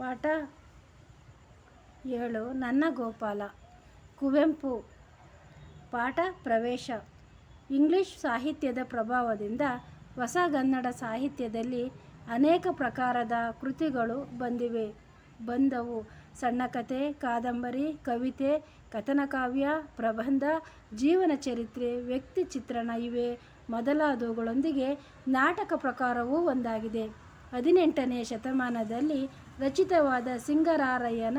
ಪಾಠ ಏಳು ನನ್ನ ಗೋಪಾಲ. ಕುವೆಂಪು. ಪಾಠ ಪ್ರವೇಶ. ಇಂಗ್ಲಿಷ್ ಸಾಹಿತ್ಯದ ಪ್ರಭಾವದಿಂದ ಹೊಸಗನ್ನಡ ಸಾಹಿತ್ಯದಲ್ಲಿ ಅನೇಕ ಪ್ರಕಾರದ ಕೃತಿಗಳು ಬಂದಿವೆ. ಬಂದವು ಸಣ್ಣ ಕಥೆ ಕಾದಂಬರಿ, ಕವಿತೆ ಕಥನಕಾವ್ಯ ಪ್ರಬಂಧ, ಜೀವನ ಚರಿತ್ರೆ, ವ್ಯಕ್ತಿ ಚಿತ್ರಣ ಇವೆ. ಮೊದಲಾದವುಗಳೊಂದಿಗೆ ನಾಟಕ ಪ್ರಕಾರವೂ ಒಂದಾಗಿದೆ. ಹದಿನೆಂಟನೇ ಶತಮಾನದಲ್ಲಿ ರಚಿತವಾದ ಸಿಂಗರಾರಯ್ಯನ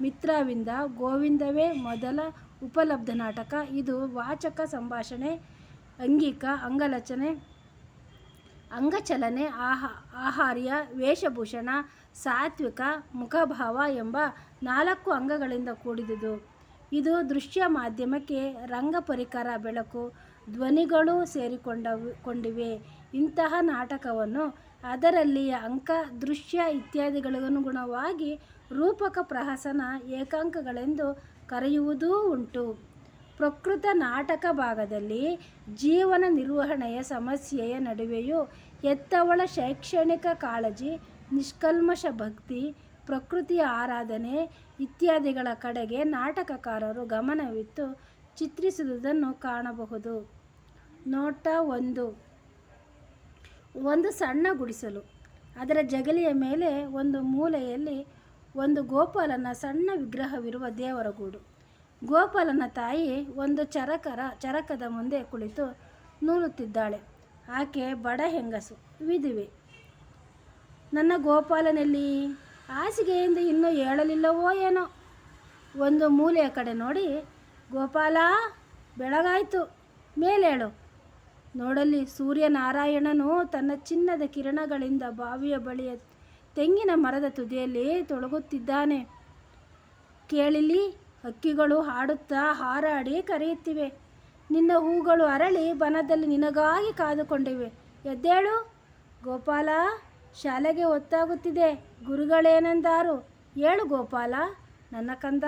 ಮಿತ್ರವಿಂದ ಗೋವಿಂದವೇ ಮೊದಲ ಉಪಲಬ್ಧ ನಾಟಕ. ಇದು ವಾಚಕ ಸಂಭಾಷಣೆ, ಅಂಗಿಕ, ಅಂಗಲಚನೆ, ಅಂಗಚಲನೆ, ಆಹ, ಆಹಾರ್ಯ, ವೇಷಭೂಷಣ, ಸಾತ್ವಿಕ, ಮುಖಭಾವ ಎಂಬ ನಾಲ್ಕು ಅಂಗಗಳಿಂದ ಕೂಡಿದುದು. ಇದು ದೃಶ್ಯ ಮಾಧ್ಯಮಕ್ಕೆ ರಂಗ ಪರಿಕರ ಬೆಳಕು, ಧ್ವನಿಗಳು ಸೇರಿಕೊಂಡವು, ಕೊಂಡಿವೆ. ಇಂತಹ ನಾಟಕವನ್ನು ಅದರಲ್ಲಿಯ ಅಂಕ, ದೃಶ್ಯ ಇತ್ಯಾದಿಗಳಿಗನುಗುಣವಾಗಿ ರೂಪಕ ಪ್ರಹಸನ ಏಕಾಂಕಗಳೆಂದು ಕರೆಯುವುದೂ ಉಂಟು. ಪ್ರಕೃತ ನಾಟಕ ಭಾಗದಲ್ಲಿ ಜೀವನ ನಿರ್ವಹಣೆಯ ಸಮಸ್ಯೆಯ ನಡುವೆಯೂ ಎತ್ತವಳ ಶೈಕ್ಷಣಿಕ ಕಾಳಜಿ, ನಿಷ್ಕಲ್ಮಶ ಭಕ್ತಿ, ಪ್ರಕೃತಿಯ ಆರಾಧನೆ ಇತ್ಯಾದಿಗಳ ಕಡೆಗೆ ನಾಟಕಕಾರರು ಗಮನವಿತ್ತು ಚಿತ್ರಿಸುವುದನ್ನು ಕಾಣಬಹುದು. ನೋಟ ಒಂದು. ಒಂದು ಸಣ್ಣ ಗುಡಿಸಲು. ಅದರ ಜಗಲಿಯ ಮೇಲೆ ಒಂದು ಮೂಲೆಯಲ್ಲಿ ಒಂದು ಗೋಪಾಲನ ಸಣ್ಣ ವಿಗ್ರಹವಿರುವ ದೇವರ ಗೂಡು. ಗೋಪಾಲನ ತಾಯಿ ಒಂದು ಚರಕರ, ಚರಕದ ಮುಂದೆ ಕುಳಿತು ನೂಲುತ್ತಿದ್ದಾಳೆ. ಆಕೆ ಬಡ ಹೆಂಗಸು, ವಿಧುವೆ. ನನ್ನ ಗೋಪಾಲನಲ್ಲಿ ಹಾಸಿಗೆಯಿಂದ ಇನ್ನೂ ಹೇಳಲಿಲ್ಲವೋ ಏನೋ? ಒಂದು ಮೂಲೆಯ ಕಡೆ ನೋಡಿ, ಗೋಪಾಲ, ಬೆಳಗಾಯಿತು. ಮೇಲೇಳು. ನೋಡಲ್ಲಿ ಸೂರ್ಯನಾರಾಯಣನು ತನ್ನ ಚಿನ್ನದ ಕಿರಣಗಳಿಂದ ಬಾವಿಯ ಬಳಿಯ ತೆಂಗಿನ ಮರದ ತುದಿಯಲ್ಲಿ ತೊಳಗುತ್ತಿದ್ದಾನೆ ಕೇಳಿಲಿ, ಹಕ್ಕಿಗಳು ಹಾಡುತ್ತಾ ಹಾರಾಡಿ ಕರೆಯುತ್ತಿವೆ. ನಿನ್ನ ಹೂಗಳು ಅರಳಿ ಬನದಲ್ಲಿ ನಿನಗಾಗಿ ಕಾದುಕೊಂಡಿವೆ. ಎದ್ದೇಳು. ಗೋಪಾಲ, ಶಾಲೆಗೆ ಒತ್ತಾಗುತ್ತಿದೆ. ಗುರುಗಳೇನೆಂದಾರು? ಏಳು ಗೋಪಾಲ, ನನ್ನ ಕಂದ.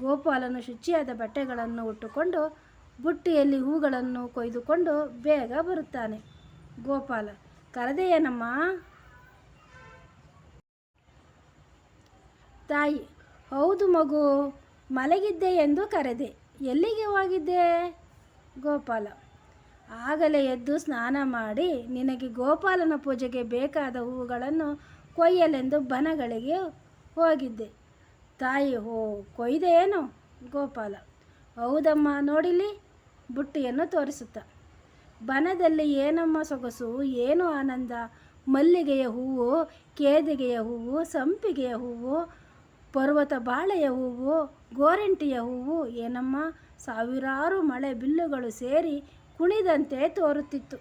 ಗೋಪಾಲನು ಶುಚಿಯಾದ ಬಟ್ಟೆಗಳನ್ನು ಉಟ್ಟುಕೊಂಡು ಬುಟ್ಟಿಯಲ್ಲಿ ಹೂಗಳನ್ನು ಕೊಯ್ದುಕೊಂಡು ಬೇಗ ಬರುತ್ತಾನೆ. ಗೋಪಾಲ, ಕರೆದೆಯೇನಮ್ಮ? ತಾಯಿ, ಹೌದು ಮಗು, ಮಲಗಿದ್ದೆ ಎಂದು ಕರೆದೆ. ಎಲ್ಲಿಗೆ ಹೋಗಿದ್ದೆ? ಗೋಪಾಲ, ಆಗಲೇ ಎದ್ದು ಸ್ನಾನ ಮಾಡಿ ನಿನಗೆ ಗೋಪಾಲನ ಪೂಜೆಗೆ ಬೇಕಾದ ಹೂಗಳನ್ನು ಕೊಯ್ಯಲೆಂದು ಬನಗಳಿಗೆ ಹೋಗಿದ್ದೆ. ತಾಯಿ, ಹೋ ಏನು ಗೋಪಾಲ, ಹೌದಮ್ಮ ನೋಡಿಲಿ ಬುಟ್ಟಿಯನ್ನು ತೋರಿಸುತ್ತ. ಬನದಲ್ಲಿ ಏನಮ್ಮ ಸೊಗಸು? ಏನು ಆನಂದ? ಮಲ್ಲಿಗೆಯ ಹೂವು, ಕೇದಿಗೆಯ ಹೂವು, ಸಂಪಿಗೆಯ ಹೂವು, ಪರ್ವತ ಬಾಳೆಯ ಹೂವು, ಗೋರಂಟಿಯ ಹೂವು, ಏನಮ್ಮ? ಸಾವಿರಾರು ಮಳೆ ಬಿಲ್ಲುಗಳು ಸೇರಿ ಕುಣಿದಂತೆ ತೋರುತ್ತಿತ್ತು.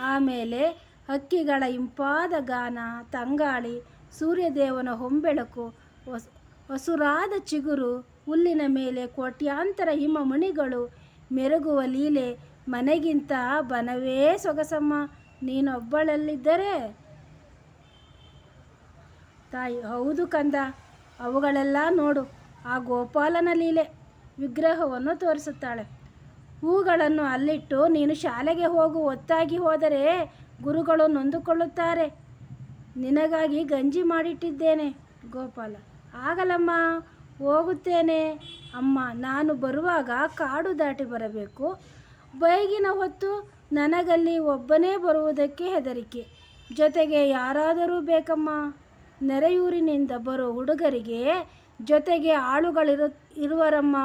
ಆಮೇಲೆ ಹಕ್ಕಿಗಳ ಇಂಪಾದ ಗಾನ, ತಂಗಾಳಿ, ಸೂರ್ಯದೇವನ ಹೊಂಬೆಳಕು ಹೊಸ ಹಸುರಾದ ಚಿಗುರು, ಹುಲ್ಲಿನ ಮೇಲೆ ಕೋಟ್ಯಾಂತರ ಹಿಮಮಣಿಗಳು ಮೆರುಗುವ ಲೀಲೆ ಮನೆಗಿಂತ ಬನವೇ ಸೊಗಸಮ್ಮ. ನೀನೊಬ್ಬಳಲ್ಲಿದ್ದರೆ? ತಾಯಿ, ಹೌದು ಕಂದ, ಅವುಗಳೆಲ್ಲ ನೋಡು. ಆ ಗೋಪಾಲನ ಲೀಲೆ ವಿಗ್ರಹವನ್ನು ತೋರಿಸುತ್ತಾಳೆ. ಹೂಗಳನ್ನು ಅಲ್ಲಿಟ್ಟು ನೀನು ಶಾಲೆಗೆ ಹೋಗು, ಒತ್ತಾಗಿ ಹೋದರೆ ಗುರುಗಳು ನೊಂದುಕೊಳ್ಳುತ್ತಾರೆ. ನಿನಗಾಗಿ ಗಂಜಿ ಮಾಡಿಟ್ಟಿದ್ದೇನೆ ಗೋಪಾಲ. ಆಗಲಮ್ಮ. ಹೋಗುತ್ತೇನೆ. ಅಮ್ಮ, ನಾನು ಬರುವಾಗ ಕಾಡು ದಾಟಿ ಬರಬೇಕು. ಬೈಗಿನ ಹೊತ್ತು ನನಗಲ್ಲಿ ಒಬ್ಬನೇ ಬರುವುದಕ್ಕೆ ಹೆದರಿಕೆ. ಜೊತೆಗೆ ಯಾರಾದರೂ ಬೇಕಮ್ಮ? ನೆರೆಯೂರಿನಿಂದ ಬರೋ ಹುಡುಗರಿಗೆ ಜೊತೆಗೆ ಆಳುಗಳಿರು, ಇರುವರಮ್ಮ?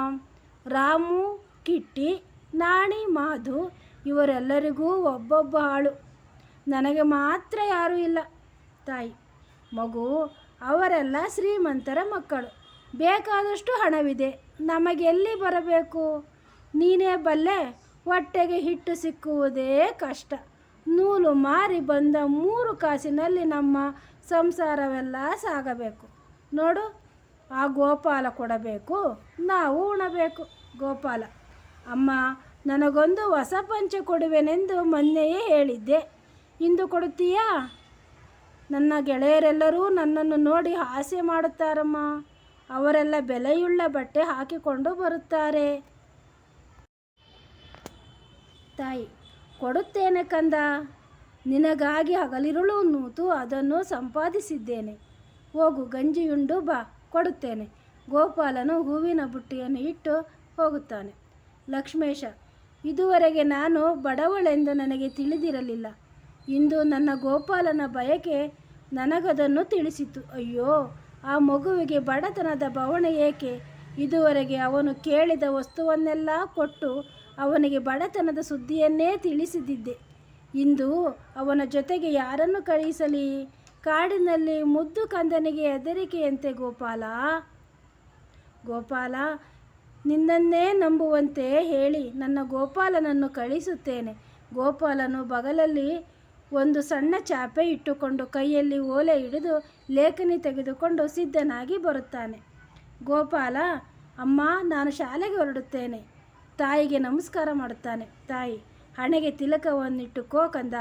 ರಾಮು, ಕಿಟ್ಟಿ, ನಾಣಿ, ಮಾಧು, ಇವರೆಲ್ಲರಿಗೂ ಒಬ್ಬೊಬ್ಬ ಆಳು. ನನಗೆ ಮಾತ್ರ ಯಾರೂ ಇಲ್ಲ. ತಾಯಿ, ಮಗು, ಅವರೆಲ್ಲ ಶ್ರೀಮಂತರ ಮಕ್ಕಳು. ಬೇಕಾದಷ್ಟು ಹಣವಿದೆ. ನಮಗೆಲ್ಲಿ ಬರಬೇಕು? ನೀನೇ ಬಲ್ಲೆ ಹೊಟ್ಟೆಗೆ ಹಿಟ್ಟು ಸಿಕ್ಕುವುದೇ ಕಷ್ಟ. ನೂಲು ಮಾರಿ ಬಂದ ಮೂರು ಕಾಸಿನಲ್ಲಿ ನಮ್ಮ ಸಂಸಾರವೆಲ್ಲ ಸಾಗಬೇಕು. ನೋಡು, ಆ ಗೋಪಾಲ ಕೊಡಬೇಕು, ನಾವು ಉಣಬೇಕು. ಗೋಪಾಲ, ಅಮ್ಮ, ನನಗೊಂದು ಹೊಸ ಪಂಚೆ ಕೊಡುವೆನೆಂದು ಮೊನ್ನೆಯೇ ಹೇಳಿದ್ದೆ. ಇಂದು ಕೊಡುತ್ತೀಯಾ? ನನ್ನ ಗೆಳೆಯರೆಲ್ಲರೂ ನನ್ನನ್ನು ನೋಡಿ ಹಾಸ್ಯ ಮಾಡುತ್ತಾರಮ್ಮ. ಅವರೆಲ್ಲ ಬೆಲೆಯುಳ್ಳ ಬಟ್ಟೆ ಹಾಕಿಕೊಂಡು ಬರುತ್ತಾರೆ. ತಾಯಿ, ಕೊಡುತ್ತೇನೆ ಕಂದ. ನಿನಗಾಗಿ ಹಗಲಿರುಳು ನೂತು ಅದನ್ನು ಸಂಪಾದಿಸಿದ್ದೇನೆ. ಹೋಗು, ಗಂಜಿಯುಂಡು ಬಾ, ಕೊಡುತ್ತೇನೆ. ಗೋಪಾಲನು ಹೂವಿನ ಬುಟ್ಟಿಯನ್ನು ಇಟ್ಟು ಹೋಗುತ್ತಾನೆ. ಲಕ್ಷ್ಮೇಶ, ಇದುವರೆಗೆ ನಾನು ಬಡವಳೆಂದು ನನಗೆ ತಿಳಿದಿರಲಿಲ್ಲ. ಇಂದು ನನ್ನ ಗೋಪಾಲನ ಬಯಕೆ ನನಗದನ್ನು ತಿಳಿಸಿತು. ಅಯ್ಯೋ ಆ ಮಗುವಿಗೆ ಬಡತನದ ಬವಣೆ ಏಕೆ? ಇದುವರೆಗೆ ಅವನು ಕೇಳಿದ ವಸ್ತುವನ್ನೆಲ್ಲ ಕೊಟ್ಟು ಅವನಿಗೆ ಬಡತನದ ಸುದ್ದಿಯನ್ನೇ ತಿಳಿಸಿದ್ದೆ ಇಂದು ಅವನ ಜೊತೆಗೆ ಯಾರನ್ನು ಕಳುಹಿಸಲಿ ಕಾಡಿನಲ್ಲಿ ಮುದ್ದು ಕಂದನಿಗೆ ಹೆದರಿಕೆಯಂತೆ ಗೋಪಾಲ. ಗೋಪಾಲ, ನಿನ್ನನ್ನೇ ನಂಬುವಂತೆ ಹೇಳಿ ನನ್ನ ಗೋಪಾಲನನ್ನು ಕಳಿಸುತ್ತೇನೆ. ಗೋಪಾಲನು ಬಗಲಲ್ಲಿ ಒಂದು ಸಣ್ಣ ಚಾಪೆ ಇಟ್ಟುಕೊಂಡು ಕೈಯಲ್ಲಿ ಓಲೆ ಹಿಡಿದು ಲೇಖನಿ ತೆಗೆದುಕೊಂಡು ಸಿದ್ಧನಾಗಿ ಬರುತ್ತಾನೆ. ಗೋಪಾಲ, ಅಮ್ಮ, ನಾನು ಶಾಲೆಗೆ ಹೊರಡುತ್ತೇನೆ. ತಾಯಿಗೆ ನಮಸ್ಕಾರ ಮಾಡುತ್ತಾನೆ. ತಾಯಿ, ಹಣೆಗೆ ತಿಲಕವನ್ನಿಟ್ಟುಕೋ ಕಂದ.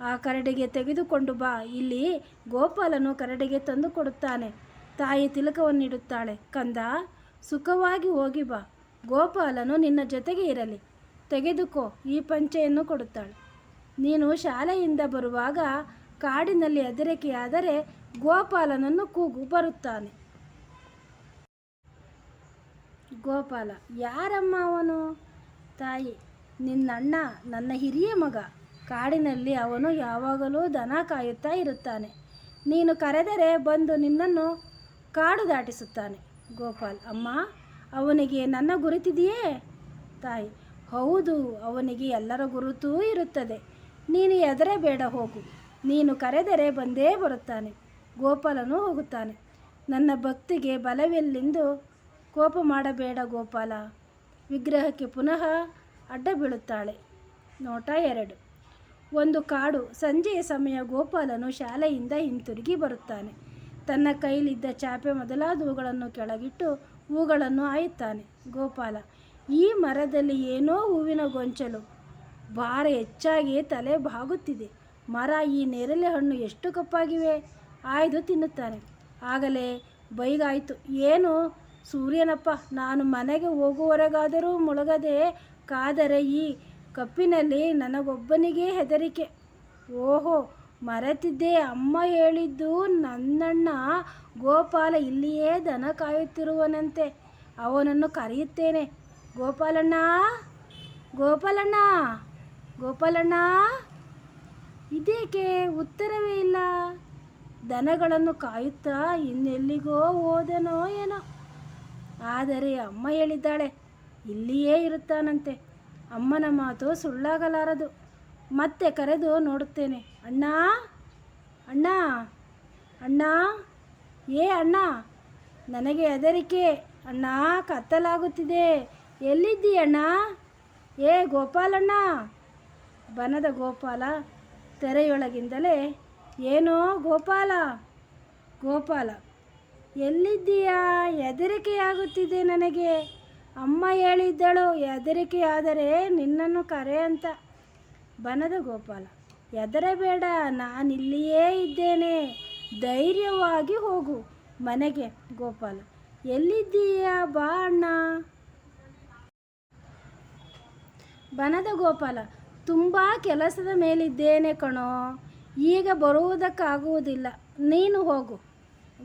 ಆ ಕರಡಿಗೆ ತೆಗೆದುಕೊಂಡು ಬಾ. ಇಲ್ಲಿ ಗೋಪಾಲನು ಕರಡಿಗೆ ತಂದು ಕೊಡುತ್ತಾನೆ. ತಾಯಿ ತಿಲಕವನ್ನಿಡುತ್ತಾಳೆ. ಕಂದ, ಸುಖವಾಗಿ ಹೋಗಿ ಬಾ. ಗೋಪಾಲನು ನಿನ್ನ ಜೊತೆಗೆ ಇರಲಿ. ತೆಗೆದುಕೋ. ಈ ಪಂಚೆಯನ್ನು ಕೊಡುತ್ತಾಳೆ. ನೀನು ಶಾಲೆಯಿಂದ ಬರುವಾಗ ಕಾಡಿನಲ್ಲಿ ಹೆದರಿಕೆಯಾದರೆ ಗೋಪಾಲನನ್ನು ಕೂಗು ಬರುತ್ತಾನೆ. ಗೋಪಾಲ, ಯಾರಮ್ಮ ಅವನು? ತಾಯಿ, ನಿನ್ನಣ್ಣ, ನನ್ನ ಹಿರಿಯ ಮಗ. ಕಾಡಿನಲ್ಲಿ ಅವನು ಯಾವಾಗಲೂ ದನ ಕಾಯುತ್ತಾ ಇರುತ್ತಾನೆ. ನೀನು ಕರೆದರೆ ಬಂದು ನಿನ್ನನ್ನು ಕಾಡು ದಾಟಿಸುತ್ತಾನೆ. ಗೋಪಾಲ್, ಅಮ್ಮ, ಅವನಿಗೆ ನನ್ನ ಗುರುತಿದೆಯೇ? ತಾಯಿ, ಹೌದು, ಅವನಿಗೆ ಎಲ್ಲರ ಗುರುತೂ ಇರುತ್ತದೆ. ನೀನು ಎದರೆ ಬೇಡ, ಹೋಗು. ನೀನು ಕರೆದರೆ ಬಂದೇ ಬರುತ್ತಾನೆ, ಗೋಪಾಲನು ಹೋಗುತ್ತಾನೆ. ನನ್ನ ಭಕ್ತಿಗೆ ಬಲವೆಲ್ಲಿಂದು ಕೋಪ ಮಾಡಬೇಡ ಗೋಪಾಲ. ವಿಗ್ರಹಕ್ಕೆ ಪುನಃ ಅಡ್ಡ ಬೀಳುತ್ತಾಳೆ. ನೋಟ ಎರಡು. ಒಂದು ಕಾಡು. ಸಂಜೆಯ ಸಮಯ ಗೋಪಾಲನು ಶಾಲೆಯಿಂದ ಹಿಂತಿರುಗಿ ಬರುತ್ತಾನೆ. ತನ್ನ ಕೈಲಿದ್ದ ಚಾಪೆ ಮೊದಲಾದವುಗಳನ್ನು ಕೆಳಗಿಟ್ಟು ಹೂಗಳನ್ನು ಆಯುತ್ತಾನೆ. ಗೋಪಾಲ, ಈ ಮರದಲ್ಲಿ ಏನೋ ಹೂವಿನ ಗೊಂಚಲು. ಭಾರ ಹೆಚ್ಚಾಗಿ ತಲೆ ಬಾಗುತ್ತಿದೆ. ಮರ ಈ ನೇರಳೆ ಹಣ್ಣು ಎಷ್ಟು ಕಪ್ಪಾಗಿವೆ? ಆಯ್ದು ತಿನ್ನುತ್ತಾನೆ ಆಗಲೇ ಬೈಗಾಯಿತು. ಏನು? ಸೂರ್ಯನಪ್ಪ, ನಾನು ಮನೆಗೆ ಹೋಗುವವರೆಗಾದರೂ ಮುಳುಗದೆ ಕಾದರೆ ಈ ಕಪ್ಪಿನಲ್ಲಿ ನನಗೊಬ್ಬನಿಗೆ ಹೆದರಿಕೆ. ಓಹೋ, ಮರೆತಿದ್ದೆ ಅಮ್ಮ ಹೇಳಿದ್ದು ನನ್ನಣ್ಣ ಗೋಪಾಲ ಇಲ್ಲಿಯೇ ದನ ಕಾಯುತ್ತಿರುವನಂತೆ. ಅವನನ್ನು ಕರೆಯುತ್ತೇನೆ. ಗೋಪಾಲಣ್ಣ ಗೋಪಾಲಣ್ಣ! ಗೋಪಾಲಣ್ಣ, ಇದೇಕೆ? ಉತ್ತರವೇ ಇಲ್ಲ. ದನಗಳನ್ನು ಕಾಯುತ್ತಾ ಇನ್ನೆಲ್ಲಿಗೋ ಹೋದನೋ ಏನೋ. ಆದರೆ ಅಮ್ಮ ಹೇಳಿದ್ದಾಳೆ, ಇಲ್ಲಿಯೇ ಇರುತ್ತಾನಂತೆ. ಅಮ್ಮನ ಮಾತು ಸುಳ್ಳಾಗಲಾರದು. ಮತ್ತೆ ಕರೆದು ನೋಡುತ್ತೇನೆ. ಅಣ್ಣ ಅಣ್ಣ ಅಣ್ಣ, ಏ ಅಣ್ಣ, ನನಗೆ ಹೆದರಿಕೆ. ಅಣ್ಣ, ಕತ್ತಲಾಗುತ್ತಿದೆ. ಎಲ್ಲಿದ್ದೀಯಣ್ಣ? ಏ ಗೋಪಾಲಣ್ಣ ಬನದ ಗೋಪಾಲ ತೆರೆಯೊಳಗಿಂದಲೇ, ಏನೋ ಗೋಪಾಲ ಗೋಪಾಲ, ಎಲ್ಲಿದ್ದೀಯಾ? ಹೆದರಿಕೆಯಾಗುತ್ತಿದೆ ನನಗೆ. ಅಮ್ಮ ಹೇಳಿದ್ದಳು, ಹೆದರಿಕೆಯಾದರೆ ನಿನ್ನನ್ನು ಕರೆ ಅಂತ. ಬನದ ಗೋಪಾಲ, ಹೆದರಬೇಡ, ನಾನಿಲ್ಲಿಯೇ ಇದ್ದೇನೆ. ಧೈರ್ಯವಾಗಿ ಹೋಗು. ಮನೆಗೆ ಗೋಪಾಲ, ಎಲ್ಲಿದ್ದೀಯಾ? ಬಾ ಅಣ್ಣ. ಬನದ ಗೋಪಾಲ ತುಂಬ ಕೆಲಸದ ಮೇಲಿದ್ದೇನೆ ಕಣೋ. ಈಗ ಬರುವುದಕ್ಕಾಗುವುದಿಲ್ಲ. ನೀನು ಹೋಗು.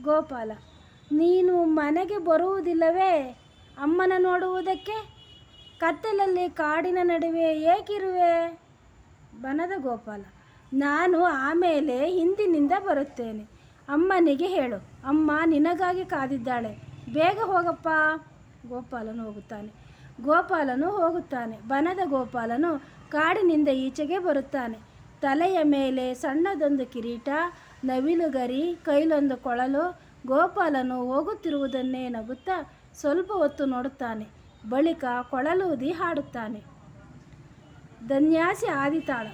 ಗೋಪಾಲ, ನೀನು ಮನೆಗೆ ಬರುವುದಿಲ್ಲವೇ? ಅಮ್ಮನ ನೋಡುವುದಕ್ಕೆ? ಕತ್ತಲಲ್ಲಿ ಕಾಡಿನ ನಡುವೆ ಏಕಿರುವೆ? ಬನದ ಗೋಪಾಲ, ನಾನು ಆಮೇಲೆ ಹಿಂದಿನಿಂದ ಬರುತ್ತೇನೆ. ಅಮ್ಮನಿಗೆ ಹೇಳು. ಅಮ್ಮ ನಿನಗಾಗಿ ಕಾದಿದ್ದಾಳೆ. ಬೇಗ ಹೋಗಪ್ಪ. ಗೋಪಾಲನು ಹೋಗುತ್ತಾನೆ. ಗೋಪಾಲನು ಹೋಗುತ್ತಾನೆ. ಬನದ ಗೋಪಾಲನು ಕಾಡಿನಿಂದ ಈಚೆಗೆ ಬರುತ್ತಾನೆ. ತಲೆಯ ಮೇಲೆ ಸಣ್ಣದೊಂದು ಕಿರೀಟ, ನವಿಲುಗರಿ, ಕೈಲೊಂದು ಕೊಳಲು, ಗೋಪಾಲನು ಹೋಗುತ್ತಿರುವುದನ್ನೇ ನಗುತ್ತಾ ಸ್ವಲ್ಪ ಹೊತ್ತು ನೋಡುತ್ತಾನೆ. ಬಳಿಕ ಕೊಳಲೂದಿ ಹಾಡುತ್ತಾನೆ. ಧನ್ಯಾಸಿ ಆದಿತಾಳ,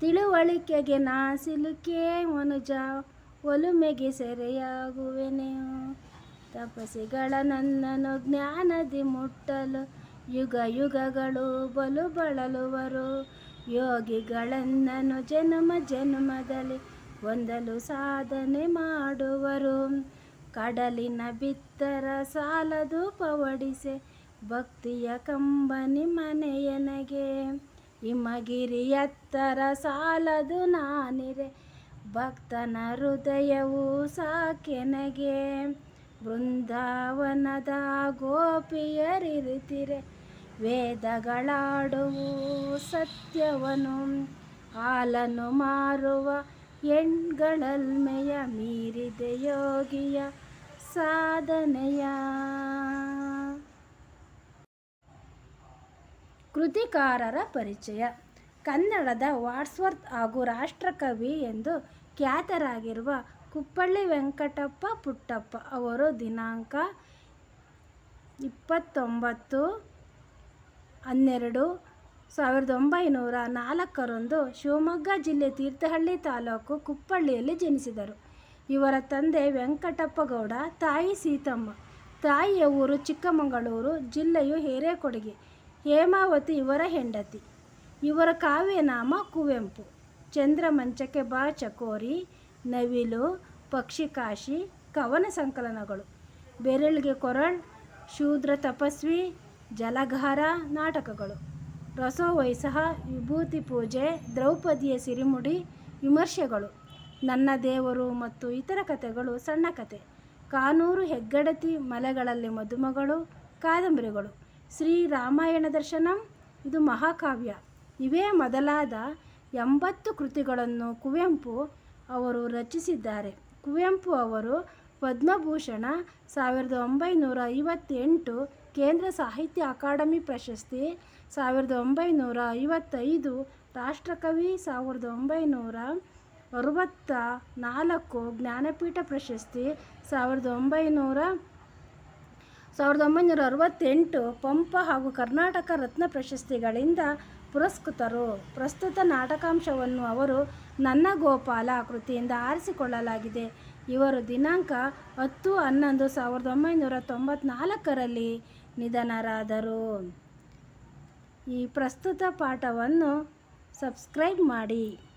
ತಿಳುವಳಿಕೆಗೆ ನಾ ಸಿಲುಕೆ ಮನುಜ, ಒಲುಮೆಗೆ ಸೆರೆಯಾಗುವೆನೆಯೋ ತಪಸ್ಸಿಗಳ ನನ್ನನು ಜ್ಞಾನದಿ ಮುಟ್ಟಲು ಯುಗ ಯುಗಗಳು ಬಲು ಬಳಲುವರು. ಯೋಗಿಗಳನ್ನನು ಜನ್ಮ ಜನ್ಮದಲ್ಲಿ ಹೊಂದಲು ಸಾಧನೆ ಮಾಡುವರು. ಕಡಲಿನ ಬಿತ್ತರ ಸಾಲದು ಪವಡಿಸೆ ಭಕ್ತಿಯ ಕಂಬನಿ ಮನೆಯನಗೆ. ಹಿಮಗಿರಿಯತ್ತರ ಸಾಲದು ನಾನಿರೆ, ಭಕ್ತನ ಹೃದಯವು ಸಾಕೆನಗೆ. ಬೃಂದಾವನದ ಗೋಪಿಯರಿರುತ್ತಿರೆ ವೇದಗಳಾಡುವು ಸತ್ಯವನು ಹಾಲನು ಮಾರುವ ಹೆಣ್ಗಳಲ್ಮೆಯ ಮೀರಿದೆ ಯೋಗಿಯ ಸಾಧನೆಯ. ಕೃತಿಕಾರರ ಪರಿಚಯ. ಕನ್ನಡದ ವಾಟ್ಸ್ವರ್ತ್ ಹಾಗೂ ರಾಷ್ಟ್ರಕವಿ ಎಂದು ಖ್ಯಾತರಾಗಿರುವ ಕುಪ್ಪಳ್ಳಿ ವೆಂಕಟಪ್ಪ ಪುಟ್ಟಪ್ಪ ಅವರು ದಿನಾಂಕ ಇಪ್ಪತ್ತೊಂಬತ್ತು ಹನ್ನೆರಡು, ಸಾವಿರದ ಒಂಬೈನೂರ ನಾಲ್ಕರಂದು ಶಿವಮೊಗ್ಗ ಜಿಲ್ಲೆ ತೀರ್ಥಹಳ್ಳಿ ತಾಲೂಕು ಕುಪ್ಪಳ್ಳಿಯಲ್ಲಿ ಜನಿಸಿದರು. ಇವರ ತಂದೆ ವೆಂಕಟಪ್ಪಗೌಡ, ತಾಯಿ ಸೀತಮ್ಮ, ತಾಯಿಯ ಊರು ಚಿಕ್ಕಮಗಳೂರು, ಜಿಲ್ಲೆಯು ಹೇರೇಕೊಡುಗೆ, ಹೇಮಾವತಿ ಇವರ ಹೆಂಡತಿ. ಇವರ ಕಾವ್ಯನಾಮ ಕುವೆಂಪು. ಚಂದ್ರಮಂಚಕ್ಕೆ ಬಾ ಚಕೋರಿ, ನವಿಲು ಪಕ್ಷಿಕಾಶಿ ಕವನ ಸಂಕಲನಗಳು. ಬೆರಳಿಗೆ ಕೊರಳ್, ಶೂದ್ರ ತಪಸ್ವಿ ಜಲಗಾರ ನಾಟಕಗಳು. ರಸೋವೈಸಹ ವಿಭೂತಿ ಪೂಜೆ, ದ್ರೌಪದಿಯ ಸಿರಿಮುಡಿ, ವಿಮರ್ಶೆಗಳು. ನನ್ನ ದೇವರು ಮತ್ತು ಇತರ ಕಥೆಗಳು ಸಣ್ಣ ಕತೆ ಕಾನೂರು ಹೆಗ್ಗಡತಿ ಮಲೆಗಳಲ್ಲಿ ಮದುಮಗಳು, ಕಾದಂಬರಿಗಳು. ಶ್ರೀರಾಮಾಯಣ ದರ್ಶನಂ, ಇದು ಮಹಾಕಾವ್ಯ. ಇವೇ ಮೊದಲಾದ ಎಂಬತ್ತು ಕೃತಿಗಳನ್ನು ಕುವೆಂಪು ಅವರು ರಚಿಸಿದ್ದಾರೆ. ಕುವೆಂಪು ಅವರು ಪದ್ಮಭೂಷಣ, ಸಾವಿರದ ಒಂಬೈನೂರ ಐವತ್ತೆಂಟು ಕೇಂದ್ರ ಸಾಹಿತ್ಯ ಅಕಾಡೆಮಿ ಪ್ರಶಸ್ತಿ ಸಾವಿರದ ಒಂಬೈನೂರ ಐವತ್ತೈದು, ರಾಷ್ಟ್ರಕವಿ ಸಾವಿರದ ಒಂಬೈನೂರ ಅರವತ್ತ ನಾಲ್ಕು, ಜ್ಞಾನಪೀಠ ಪ್ರಶಸ್ತಿ ಸಾವಿರದ ಒಂಬೈನೂರ ಸಾವಿರದ ಒಂಬೈನೂರ ಅರವತ್ತೆಂಟು, ಪಂಪ ಹಾಗೂ ಕರ್ನಾಟಕ ರತ್ನ ಪ್ರಶಸ್ತಿಗಳಿಂದ ಪುರಸ್ಕೃತರು. ಪ್ರಸ್ತುತ ನಾಟಕಾಂಶವನ್ನು ಅವರು ನನ್ನ ಗೋಪಾಲ ಕೃತಿಯಿಂದ ಆರಿಸಿಕೊಳ್ಳಲಾಗಿದೆ. ಇವರು ದಿನಾಂಕ ಹತ್ತು ಹನ್ನೊಂದು ಸಾವಿರದ ಒಂಬೈನೂರ ತೊಂಬತ್ನಾಲ್ಕರಲ್ಲಿ ನಿಧನರಾದರು. ಈ ಪ್ರಸ್ತುತ ಪಾಠವನ್ನು ಸಬ್ಸ್ಕ್ರೈಬ್ ಮಾಡಿ.